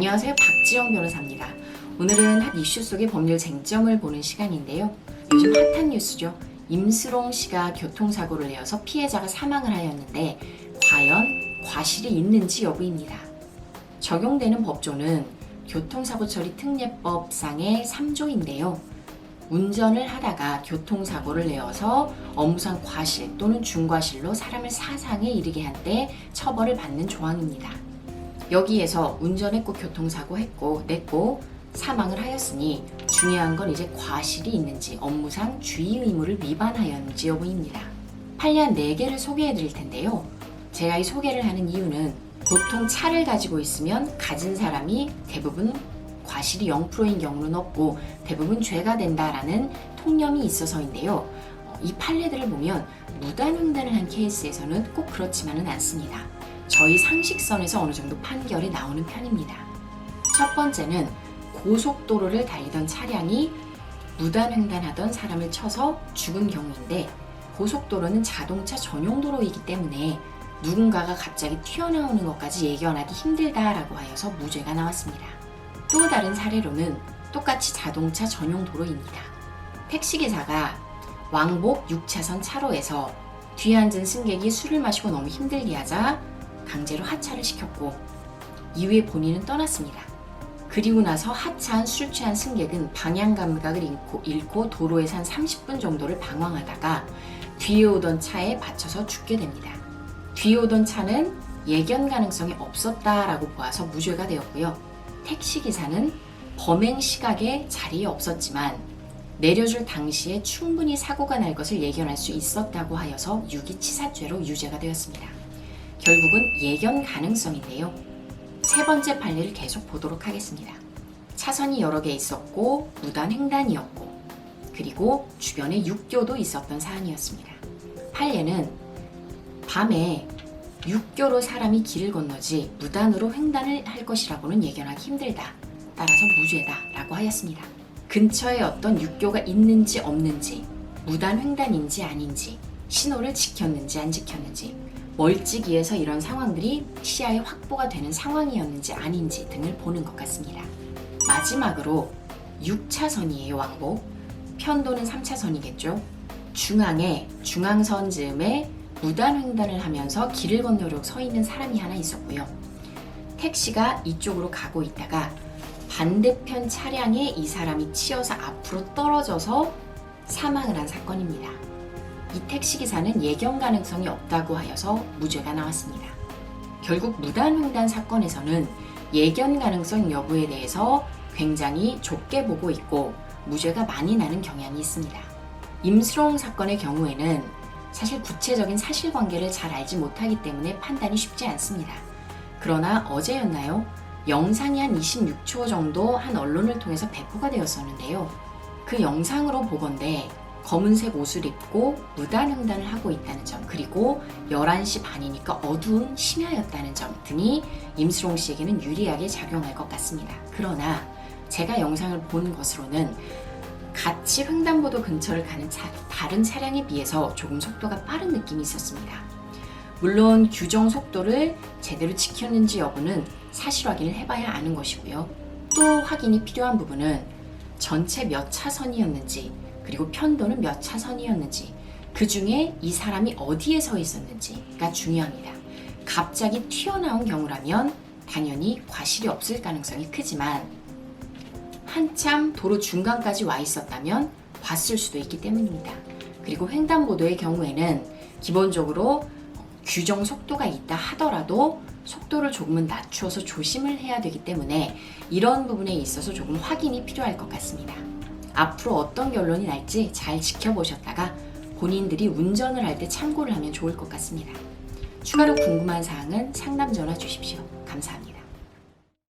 안녕하세요. 박지영 변호사입니다. 오늘은 핫 이슈 속의 법률 쟁점을 보는 시간인데요. 요즘 핫한 뉴스죠. 임수롱 씨가 교통사고를 내어서 피해자가 사망을 하였는데 과연 과실이 있는지 여부입니다. 적용되는 법조는 교통사고 처리 특례법상의 3조인데요. 운전을 하다가 교통사고를 내어서 업무상 과실 또는 중과실로 사람을 사상에 이르게 한 때 처벌을 받는 조항입니다. 여기에서 운전했고 교통사고 했고 냈고 사망을 하였으니 중요한 건 이제 과실이 있는지 업무상 주의 의무를 위반하였는지 여부입니다. 판례한 4개를 소개해 드릴 텐데요. 제가 이 소개를 하는 이유는 보통 차를 가지고 있으면 가진 사람이 대부분 과실이 0%인 경우는 없고 대부분 죄가 된다라는 통념이 있어서인데요. 어, 이 판례들을 보면 무단횡단을 한 케이스에서는 꼭 그렇지만은 않습니다. 저희 상식선에서 어느 정도 판결이 나오는 편입니다. 첫 번째는 고속도로를 달리던 차량이 무단횡단하던 사람을 쳐서 죽은 경우인데 고속도로는 자동차 전용 도로이기 때문에 누군가가 갑자기 튀어나오는 것까지 예견하기 힘들다라고 하여서 무죄가 나왔습니다. 또 다른 사례로는 똑같이 자동차 전용 도로입니다. 택시기사가 왕복 6차선 차로에서 뒤에 앉은 승객이 술을 마시고 너무 힘들게 하자 강제로 하차를 시켰고 이후에 본인은 떠났습니다. 그리고 나서 하차한 술 취한 승객은 방향 감각을 잃고, 잃고 도로에서 한 30분 정도를 방황하다가 뒤에 오던 차에 받쳐서 죽게 됩니다. 뒤에 오던 차는 예견 가능성이 없었다라고 보아서 무죄가 되었고요. 택시기사는 범행 시각에 자리에 없었지만 내려줄 당시에 충분히 사고가 날 것을 예견할 수 있었다고 하여서 유기치사죄로 유죄가 되었습니다. 결국은 예견 가능성인데요. 세 번째 판례를 계속 보도록 하겠습니다. 차선이 여러 개 있었고 무단 횡단이었고 그리고 주변에 육교도 있었던 사안이었습니다. 판례는 밤에 육교로 사람이 길을 건너지 무단으로 횡단을 할 것이라고는 예견하기 힘들다. 따라서 무죄다 라고 하였습니다. 근처에 어떤 육교가 있는지 없는지, 무단 횡단인지 아닌지, 신호를 지켰는지 안 지켰는지, 멀찍이에서 이런 상황들이 시야에 확보가 되는 상황이었는지 아닌지 등을 보는 것 같습니다. 마지막으로 6차선이에요, 왕복. 편도는 3차선이겠죠. 중앙에 중앙선 즈음에 무단 횡단을 하면서 길을 건너려고 서 있는 사람이 하나 있었고요. 택시가 이쪽으로 가고 있다가 반대편 차량에 이 사람이 치여서 앞으로 떨어져서 사망을 한 사건입니다. 이 택시 기사는 예견 가능성이 없다고 하여서 무죄가 나왔습니다. 결국 무단횡단 사건에서는 예견 가능성 여부에 대해서 굉장히 좁게 보고 있고 무죄가 많이 나는 경향이 있습니다. 임수롱 사건의 경우에는 사실 구체적인 사실관계를 잘 알지 못하기 때문에 판단이 쉽지 않습니다. 그러나 어제였나요? 영상이 한 26초 정도 한 언론을 통해서 배포가 되었었는데요. 그 영상으로 보건대 검은색 옷을 입고 무단횡단을 하고 있다는 점 그리고 11시 반이니까 어두운 심야였다는 점 등이 임수롱 씨에게는 유리하게 작용할 것 같습니다. 그러나 제가 영상을 본 것으로는 같이 횡단보도 근처를 가는 차, 다른 차량에 비해서 조금 속도가 빠른 느낌이 있었습니다. 물론 규정 속도를 제대로 지켰는지 여부는 사실 확인을 해봐야 아는 것이고요. 또 확인이 필요한 부분은 전체 몇 차선이었는지 그리고 편도는 몇 차선이었는지 그 중에 이 사람이 어디에 서 있었는지가 중요합니다. 갑자기 튀어나온 경우라면 당연히 과실이 없을 가능성이 크지만 한참 도로 중간까지 와 있었다면 봤을 수도 있기 때문입니다. 그리고 횡단보도의 경우에는 기본적으로 규정 속도가 있다 하더라도 속도를 조금은 낮추어서 조심을 해야 되기 때문에 이런 부분에 있어서 조금 확인이 필요할 것 같습니다. 앞으로 어떤 결론이 날지 잘 지켜보셨다가 본인들이 운전을 할 때 참고를 하면 좋을 것 같습니다. 추가로 궁금한 사항은 상담 전화 주십시오. 감사합니다.